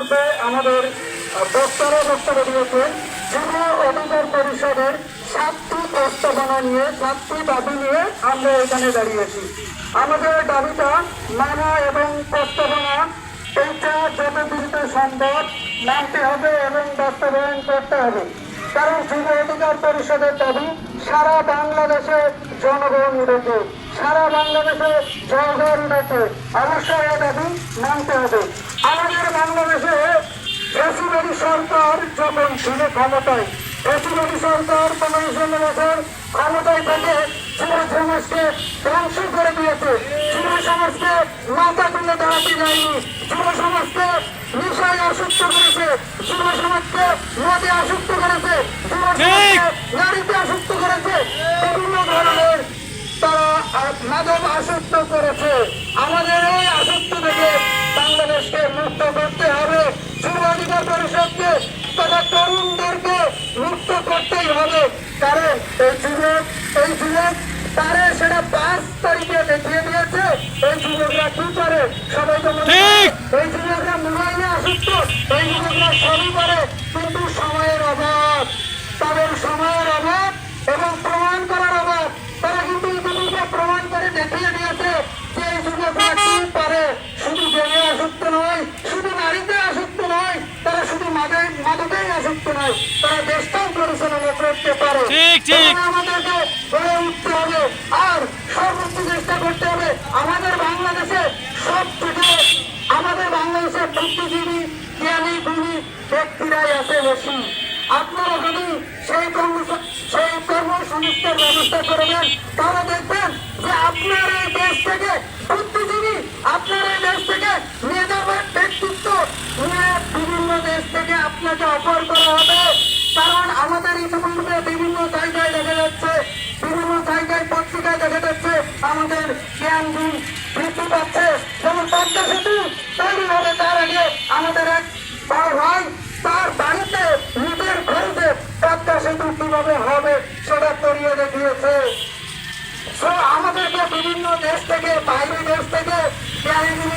ইতিপূর্বে আমাদের বক্তারা বক্তব্য দিয়েছেন যুব অধিকার পরিষদের সাতটি প্রস্তাবনা নিয়ে, সাতটি দাবি নিয়ে আমরা এখানে দাঁড়িয়েছি। আমাদের দাবিটা মানা এবং প্রস্তাবনা, এইটা যত দ্রুত সম্ভব মানতে হবে এবং বাস্তবায়ন করতে হবে। কারণ যুব অধিকার পরিষদের দাবি সারা বাংলাদেশে জনগণ উঠেছে সারা বাংলাদেশে জনগণ উঠেছে অবশ্যই এই দাবি মানতে হবে। আমাদের বাংলাদেশে প্রেসিডেন্ট সরকার যখন ছিল ক্ষমতায় প্রেসিডেন্ট সরকার পনেরো বছর ক্ষমতায় থেকে যুব সমাজকে ধ্বংস করে দিয়েছে। যুব সমাজকে মাথা তুলে দাঁড়াতে যায়নি। যুব সমাজকে নেশায় আসক্ত করেছে। যুব সমাজকে মদে আসক্ত করেছে। যুব সমাজকে নারীতে আসক্ত করেছে। বিভিন্ন ধরনের মাদক আসক্ত করেছে। আমাদের এই আসক্ত থেকে বাংলাদেশকে মুক্ত করতে হবে। যুব অধিকার পরিষদকে তথা তরুণদেরকে মুক্ত করতেই হবে। কারণ এই যুবক এই যুবক তারে সেটা পাঁচ তারিখে দেখিয়ে দিয়েছে। এই যুবকরা কি করে? সবাই তো। এই যুবকরা মোবাইলে আসক্ত এই যুবকরা সবই করে। কিন্তু সময়ের অভাব তাদের সময়ের অভাব এবং প্রমাণ করার অভাব তারা কিন্তু ইতিমধ্যে প্রমাণ করে দেখিয়ে দিয়েছে যে এই যুবকরা কি পারে শুধু গেমে আসক্ত নয় শুধু নারীতে আসক্ত নয় তারা শুধু মাদে মাদকেই আসক্ত নয় তারা দেশটাও পরিচালনা করতে পারে। ঠিক, ঠিক। আমাদেরকে গড়ে উঠতে হবে। আর সর্বোচ্চ চেষ্টা করতে হবে আমাদের বাংলাদেশে সব থেকে আমাদের বাংলাদেশে বুদ্ধিজীবী জ্ঞানী গুণী ব্যক্তিরাই আছে বেশি। আপনারা যদি সেই কর্ম সেই কর্মসংস্থার ব্যবস্থা করবেন তাহলে দেখবেন যে আপনার এই দেশ থেকে বুদ্ধিজীবী আপনার এই দেশ থেকে মেধাবান ব্যক্তিত্ব নিয়ে বিভিন্ন দেশ থেকে আপনাকে অফার করা হবে কারণ আমাদের ইতিপূর্বে বিভিন্ন জায়গায় দেখা যাচ্ছে বিভিন্ন জায়গায় পত্রিকায় দেখা যাচ্ছে আমাদের জ্ঞান গুণ বৃদ্ধি পাচ্ছে যেমন পদ্মা সেতু তৈরি হবে তার আগে আমাদের এক বড় ভাই তার বাড়িতে নিজের ঘরেতে পদ্মা সেতু কীভাবে হবে সেটা করিয়ে দেখিয়েছে। So, আমাদেরকে বিভিন্ন দেশ থেকে বাইরে দেশ থেকে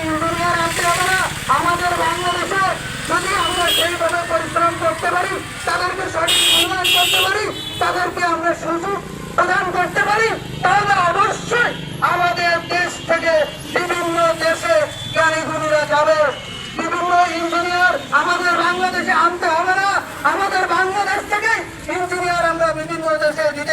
ইঞ্জিনিয়ার আনতে হবে না। আমাদের বাংলাদেশে যদি আমরা সেইভাবে পরিশ্রম করতে পারি তাদেরকে সঠিক মূল্যায়ন করতে পারি তাদেরকে আমরা সুযোগ প্রদান করতে পারি তাহলে অবশ্যই আমাদের দেশ থেকে বিভিন্ন দেশে জ্ঞানীগুণীরা যাবে বিভিন্ন ইঞ্জিনিয়ার আমাদের বাংলাদেশে আনতে হবে না আমাদের বাংলাদেশ থেকে ইঞ্জিনিয়ার আমরা বিভিন্ন দেশে দিতে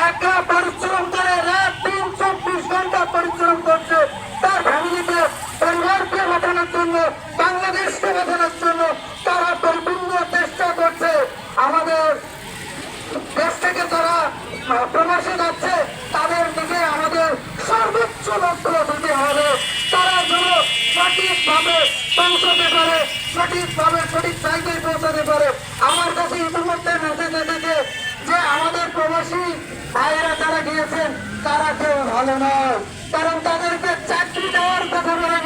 একা পরিশ্রম করে রাত দিন চব্বিশ ঘণ্টা পরিশ্রম করছে। তার ফ্যামিলিতে পরিবারকে বাঁচানোর জন্য বাংলাদেশকে বাঁচানোর জন্য তারা পরিপূর্ণ চেষ্টা করছে। আমাদের দেশ থেকে আহ, প্রবাসে যাচ্ছে তাদের দিকে আমাদের সর্বোচ্চ লক্ষ্য দিতে তারা যেন সঠিকভাবে পৌঁছতে পারে সঠিকভাবে সঠিক জায়গায় পৌঁছাতে পারে। ভাইয়েরা তারা গিয়েছেন তারা কেউ ভালো নয়। কারণ তাদেরকে চাকরি দেওয়ার কথা বলে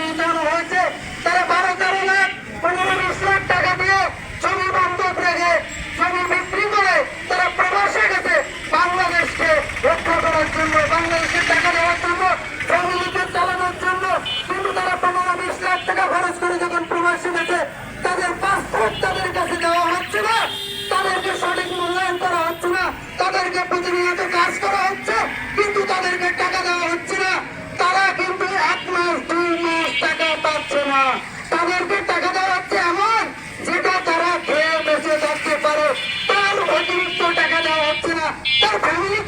ফ্যামিলি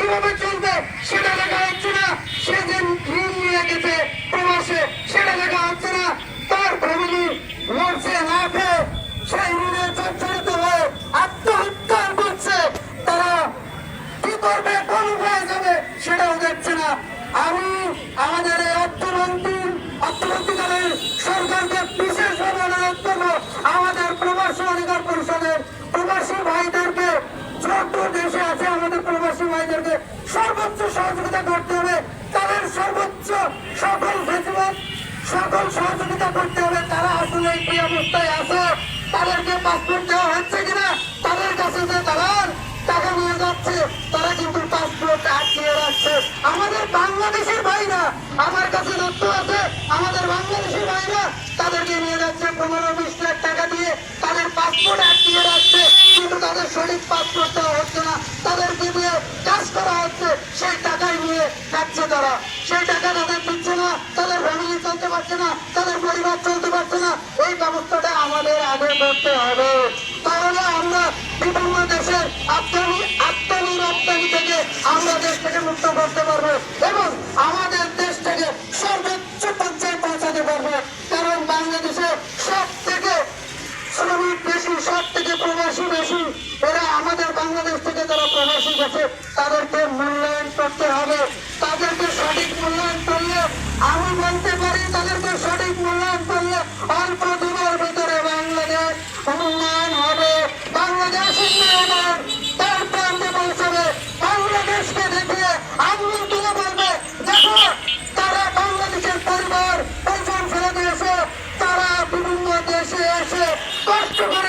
আমাদের অর্থমন্ত্রী অর্থমন্ত্রীকালীন সরকারকে বিশেষভাবে অনুরোধ আমাদের প্রবাসী অধিকার পরিষদের প্রবাসী ভাইদেরকে ছোট্ট দেশে আছে আমাদের সহযোগিতা করতে হবে। তাদের সর্বোচ্চ সকল ফেসিবাদ সকল সহযোগিতা করতে হবে। তারা আসলে কি অবস্থায় আছে। তাদেরকে পাসপোর্ট দেওয়া হচ্ছে কিনা, তাদের কাছে যে দালাল টাকা নিয়ে যাচ্ছে। তারা কিন্তু পাসপোর্ট আটকিয়ে রাখছে। আমাদের বাংলাদেশের ভাইরা, আমার কাছে তথ্য আছে, আমাদের বাংলাদেশের ভাইরা তাদেরকে নিয়ে যাচ্ছে। পনেরো, বিশ লাখ টাকা দিয়ে তাদের পাসপোর্ট আটকিয়ে রাখছে। কিন্তু তাদের সঠিক পাসপোর্ট দেওয়া হচ্ছে না তাদেরকে দিয়ে কাজ করা হচ্ছে, সেই টাকাই নিয়ে খাচ্ছে তারা। সেই টাকা তাদের দিচ্ছে না, তাদের ফ্যামিলি চলতে পারছে না, তাদের পরিবার চলতে পারছে না। এই ব্যবস্থাটা আমাদের আগে করতে হবে। তাহলে আমরা বিভিন্ন দেশের আত্মনি আত্মনি রপ্তানি থেকে আমরা দেশ থেকে মুক্ত করতে পারব এবং আমাদের দেশ থেকে সর্বোচ্চ পর্যায়ে পৌঁছাতে পারব। কারণ বাংলাদেশে সব থেকে শ্রমিক বেশি সব থেকে প্রবাসী বেশি। এরা আমাদের বাংলাদেশ থেকে প্রবাসী গেছে তাদেরকে মূল্যায়ন করতে হবে। তাদেরকে সঠিক মূল্যায়ন করলে, আমি বলতে পারি তাদেরকে সঠিক মূল্যায়ন করলে অল্প দিনের ভিতরে বাংলাদেশ উন্নয়ন হবে। বাংলাদেশ উন্নয়নের তার প্রান্তে পৌঁছাবে। বাংলাদেশকে দেখিয়ে আগুন তুলে বলবে, দেখো, তারা বাংলাদেশের পরিবার, পরিজন ফেলে দিয়েছে। তারা বিভিন্ন দেশে এসে কষ্ট করে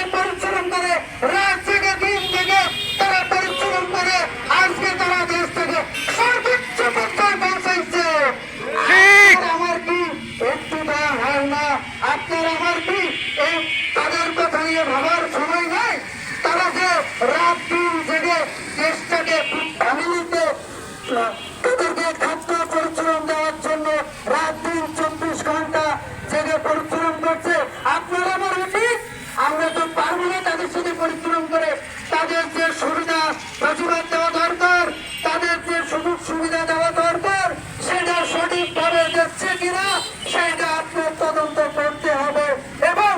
তাদেরকে খাদ্য পরিশ্রম দেওয়ার জন্য রাত দিন চব্বিশ ঘণ্টা জেগে পরিশ্রম করছে। আপনার আমার উচিত, আমরা তো পারব না তাদের সাথে পরিশ্রম করে। তাদের যে সুবিধা প্রতিবাদ দেওয়া দরকার তাদের যে সুযোগ সুবিধা দেওয়া দরকার সেটা সঠিকভাবে দিচ্ছে কিনা সেটা আপনার তদন্ত করতে হবে এবং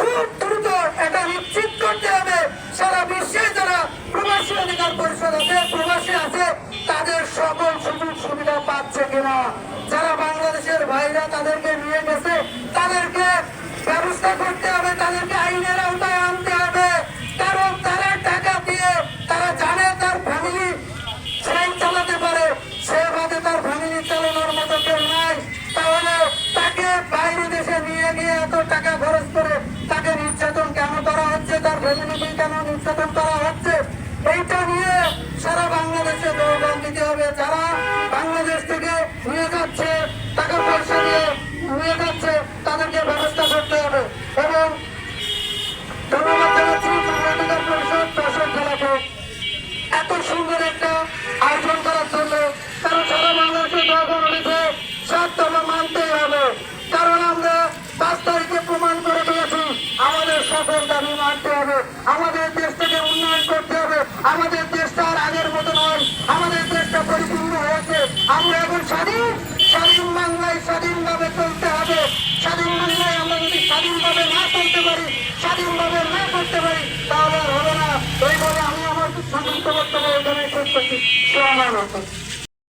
খুব দ্রুত এটা নিশ্চিত করতে হবে সারা বিশ্বে যারা প্রবাসী অধিকার পরিষদ আছে প্রবাসী আছে তাদের সকল সুযোগ সুবিধা পাচ্ছে কিনা? যারা বাংলাদেশের ভাইরা তাদেরকে নিয়ে গেছে, তাদেরকে ব্যবস্থা করতে হবে, তাদেরকে আইনের আওতায় আনতে হবে। কারণ তারা টাকা দিয়ে, তারা জানে তার ফ্যামিলি সেই চালাতে পারে। সে বাদে তার ফ্যামিলি চালানোর মতো কেউ নাই। তাহলে তাকে বাইরে দেশে নিয়ে গিয়ে এত টাকা খরচ করে তাকে নির্যাতন কেন করা হচ্ছে? তার ফ্যামিলিকে কেন নির্যাতন করা হচ্ছে? এইটা নিয়ে সারা বাংলাদেশে দৌড়ান দিতে হবে। যারা নিয়ে যাচ্ছে টাকা পয়সা নিয়ে নিয়ে যাচ্ছে, তাদেরকে ব্যবস্থা করতে হবে। এবং ধন্যবাদ জানাচ্ছি কর্ণাটকের পরিষদ দর্শক এত সুন্দর একটা আমরা এখন স্বাধীন স্বাধীন বাংলায় স্বাধীনভাবে চলতে হবে। স্বাধীন বাংলায় আমরা যদি স্বাধীনভাবে না চলতে পারি, স্বাধীনভাবে না করতে পারি, তাহলে আর হবে না। ওইভাবে আমি আমার সংযুক্ত বক্তব্য এখানে শেষ করছি।